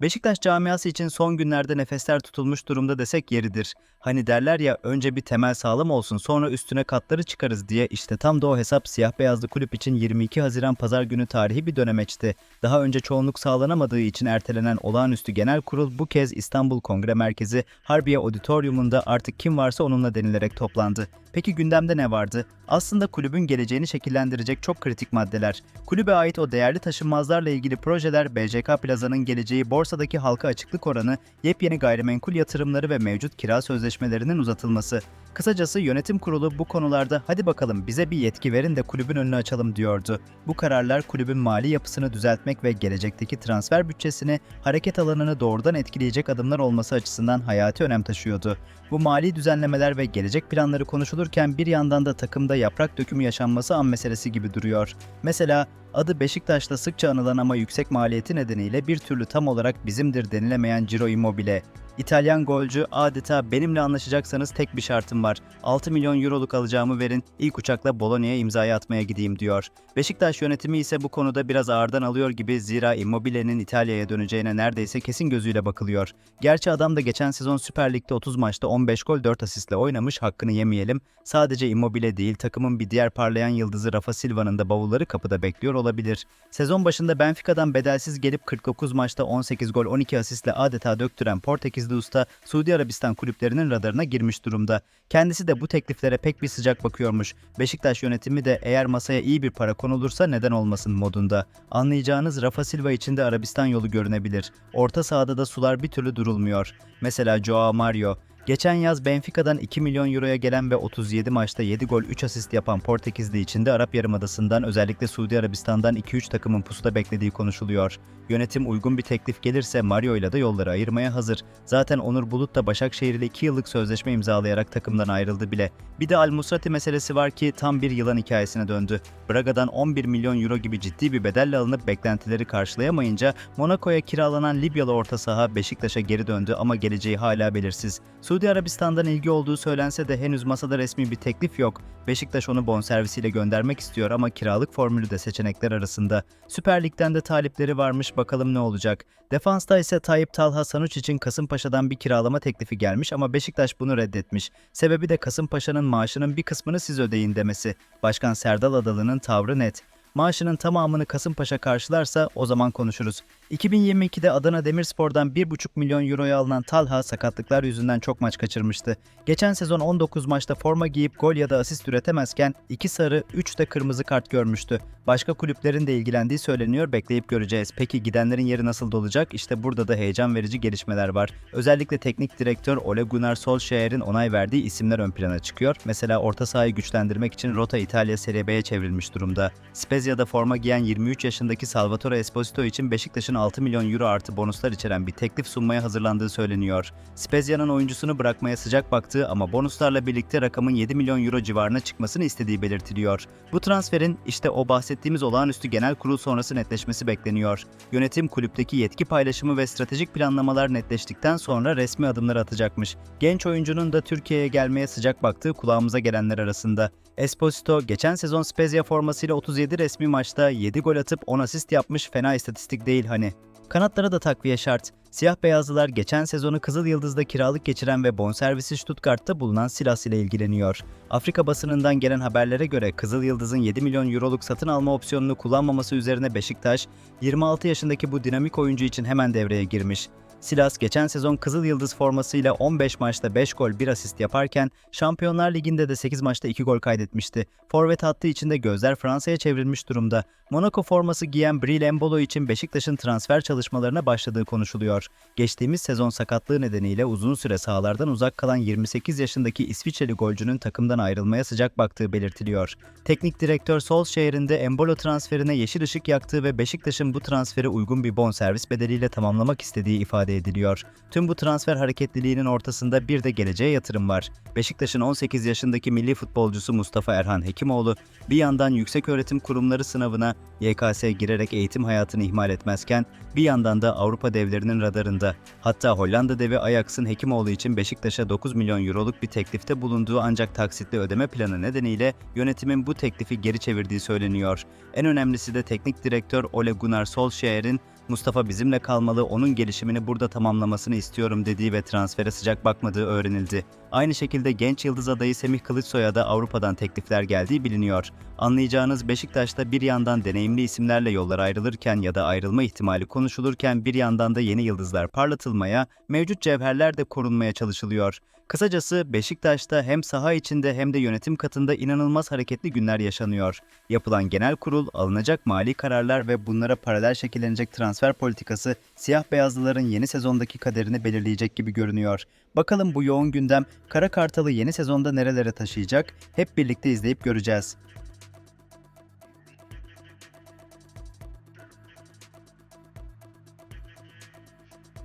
Beşiktaş camiası için son günlerde nefesler tutulmuş durumda desek yeridir. Hani derler ya önce bir temel sağlam olsun sonra üstüne katları çıkarız diye işte tam da o hesap siyah beyazlı kulüp için 22 Haziran pazar günü tarihi bir dönemeçti. Daha önce çoğunluk sağlanamadığı için ertelenen olağanüstü genel kurul bu kez İstanbul Kongre Merkezi Harbiye Auditorium'unda artık kim varsa onunla denilerek toplandı. Peki gündemde ne vardı? Aslında kulübün geleceğini şekillendirecek çok kritik maddeler. Kulübe ait o değerli taşınmazlarla ilgili projeler, BJK Plaza'nın geleceği, borsadaki halka açıklık oranı, yepyeni gayrimenkul yatırımları ve mevcut kira sözleşmelerinin uzatılması. Kısacası yönetim kurulu bu konularda hadi bakalım bize bir yetki verin de kulübün önünü açalım diyordu. Bu kararlar kulübün mali yapısını düzeltmek ve gelecekteki transfer bütçesini, hareket alanını doğrudan etkileyecek adımlar olması açısından hayati önem taşıyordu. Bu mali düzenlemeler ve gelecek planları konuşulurken bir yandan da takımda yaprak dökümü yaşanması an meselesi gibi duruyor. Mesela adı Beşiktaş'ta sıkça anılan ama yüksek maliyeti nedeniyle bir türlü tam olarak bizimdir denilemeyen Ciro Immobile. İtalyan golcü adeta benimle anlaşacaksanız tek bir şartım var. 6 milyon euroluk alacağımı verin, ilk uçakla Bologna'ya imzayı atmaya gideyim diyor. Beşiktaş yönetimi ise bu konuda biraz ağırdan alıyor gibi zira Immobile'nin İtalya'ya döneceğine neredeyse kesin gözüyle bakılıyor. Gerçi adam da geçen sezon Süper Lig'de 30 maçta 15 gol 4 asistle oynamış hakkını yemeyelim. Sadece Immobile değil takımın bir diğer parlayan yıldızı Rafa Silva'nın da bavulları kapıda bekliyor olabilir. Sezon başında Benfica'dan bedelsiz gelip 49 maçta 18 gol 12 asistle adeta döktüren Portekizli usta Suudi Arabistan kulüplerinin radarına girmiş durumda. Kendisi de bu tekliflere pek bir sıcak bakıyormuş. Beşiktaş yönetimi de eğer masaya iyi bir para konulursa neden olmasın modunda. Anlayacağınız Rafa Silva için de Arabistan yolu görünebilir. Orta sahada da sular bir türlü durulmuyor. Mesela Joao Mario, Geçen yaz Benfica'dan 2 milyon euroya gelen ve 37 maçta 7 gol 3 asist yapan Portekizli için de Arap Yarımadası'ndan özellikle Suudi Arabistan'dan 2-3 takımın pusuda beklediği konuşuluyor. Yönetim uygun bir teklif gelirse Mario ile de yolları ayırmaya hazır. Zaten Onur Bulut da Başakşehir ile 2 yıllık sözleşme imzalayarak takımdan ayrıldı bile. Bir de Al Musrati meselesi var ki tam bir yılan hikayesine döndü. Braga'dan 11 milyon euro gibi ciddi bir bedelle alınıp beklentileri karşılayamayınca Monaco'ya kiralanan Libyalı orta saha Beşiktaş'a geri döndü ama geleceği hala belirsiz. Suudi Arabistan'dan ilgi olduğu söylense de henüz masada resmi bir teklif yok. Beşiktaş onu bonservisiyle göndermek istiyor ama kiralık formülü de seçenekler arasında. Süper Lig'den de talipleri varmış bakalım ne olacak. Defansta ise Tayyip Talha Sanuç için Kasımpaşa'dan bir kiralama teklifi gelmiş ama Beşiktaş bunu reddetmiş. Sebebi de Kasımpaşa'nın maaşının bir kısmını siz ödeyin demesi. Başkan Serdal Adalı'nın tavrı net. Maaşının tamamını Kasımpaşa karşılarsa o zaman konuşuruz. 2022'de Adana Demirspor'dan 1,5 milyon euroya alınan Talha sakatlıklar yüzünden çok maç kaçırmıştı. Geçen sezon 19 maçta forma giyip gol ya da asist üretemezken 2 sarı 3 de kırmızı kart görmüştü. Başka kulüplerin de ilgilendiği söyleniyor bekleyip göreceğiz. Peki gidenlerin yeri nasıl dolacak? İşte burada da heyecan verici gelişmeler var. Özellikle teknik direktör Ole Gunnar Solskjaer'in onay verdiği isimler ön plana çıkıyor. Mesela orta sahayı güçlendirmek için Rota İtalya Serie B'ye çevrilmiş durumda. Spezia'da forma giyen 23 yaşındaki Salvatore Esposito için Beşiktaş'ın 6 milyon euro artı bonuslar içeren bir teklif sunmaya hazırlandığı söyleniyor. Spezia'nın oyuncusunu bırakmaya sıcak baktığı ama bonuslarla birlikte rakamın 7 milyon euro civarına çıkmasını istediği belirtiliyor. Bu transferin işte o bahsettiğimiz olağanüstü genel kurul sonrası netleşmesi bekleniyor. Yönetim kulüpteki yetki paylaşımı ve stratejik planlamalar netleştikten sonra resmi adımlar atacakmış. Genç oyuncunun da Türkiye'ye gelmeye sıcak baktığı kulağımıza gelenler arasında. Esposito geçen sezon Spezia formasıyla 37 resmi maçta 7 gol atıp 10 asist yapmış fena istatistik değil hani. Kanatlara da takviye şart. Siyah beyazlılar geçen sezonu Kızıl Yıldız'da kiralık geçiren ve bonservisi Stuttgart'ta bulunan Silas ile ilgileniyor. Afrika basınından gelen haberlere göre Kızıl Yıldız'ın 7 milyon euroluk satın alma opsiyonunu kullanmaması üzerine Beşiktaş, 26 yaşındaki bu dinamik oyuncu için hemen devreye girmiş. Silas geçen sezon Kızıl Yıldız formasıyla 15 maçta 5 gol 1 asist yaparken Şampiyonlar Ligi'nde de 8 maçta 2 gol kaydetmişti. Forvet hattı içinde gözler Fransa'ya çevrilmiş durumda. Monaco forması giyen Bril Embolo için Beşiktaş'ın transfer çalışmalarına başladığı konuşuluyor. Geçtiğimiz sezon sakatlığı nedeniyle uzun süre sahalardan uzak kalan 28 yaşındaki İsviçreli golcünün takımdan ayrılmaya sıcak baktığı belirtiliyor. Teknik direktör Solskjaer'in de Embolo transferine yeşil ışık yaktığı ve Beşiktaş'ın bu transferi uygun bir bonservis bedeliyle tamamlamak istediği ifade ediliyor. Tüm bu transfer hareketliliğinin ortasında bir de geleceğe yatırım var. Beşiktaş'ın 18 yaşındaki milli futbolcusu Mustafa Erhan Hekimoğlu bir yandan yüksek öğretim kurumları sınavına YKS girerek eğitim hayatını ihmal etmezken bir yandan da Avrupa devlerinin radarında. Hatta Hollanda devi Ajax'ın Hekimoğlu için Beşiktaş'a 9 milyon euroluk bir teklifte bulunduğu ancak taksitli ödeme planı nedeniyle yönetimin bu teklifi geri çevirdiği söyleniyor. En önemlisi de teknik direktör Ole Gunnar Solskjaer'in Mustafa bizimle kalmalı, onun gelişimini burada tamamlamasını istiyorum dediği ve transfere sıcak bakmadığı öğrenildi. Aynı şekilde genç yıldız adayı Semih Kılıçsoy'a da Avrupa'dan teklifler geldiği biliniyor. Anlayacağınız Beşiktaş'ta bir yandan deneyimli isimlerle yollar ayrılırken ya da ayrılma ihtimali konuşulurken bir yandan da yeni yıldızlar parlatılmaya, mevcut cevherler de korunmaya çalışılıyor. Kısacası Beşiktaş'ta hem saha içinde hem de yönetim katında inanılmaz hareketli günler yaşanıyor. Yapılan genel kurul, alınacak mali kararlar ve bunlara paralel şekillenecek transfer politikası siyah beyazlıların yeni sezondaki kaderini belirleyecek gibi görünüyor. Bakalım bu yoğun gündem Kara Kartal'ı yeni sezonda nerelere taşıyacak? Hep birlikte izleyip göreceğiz.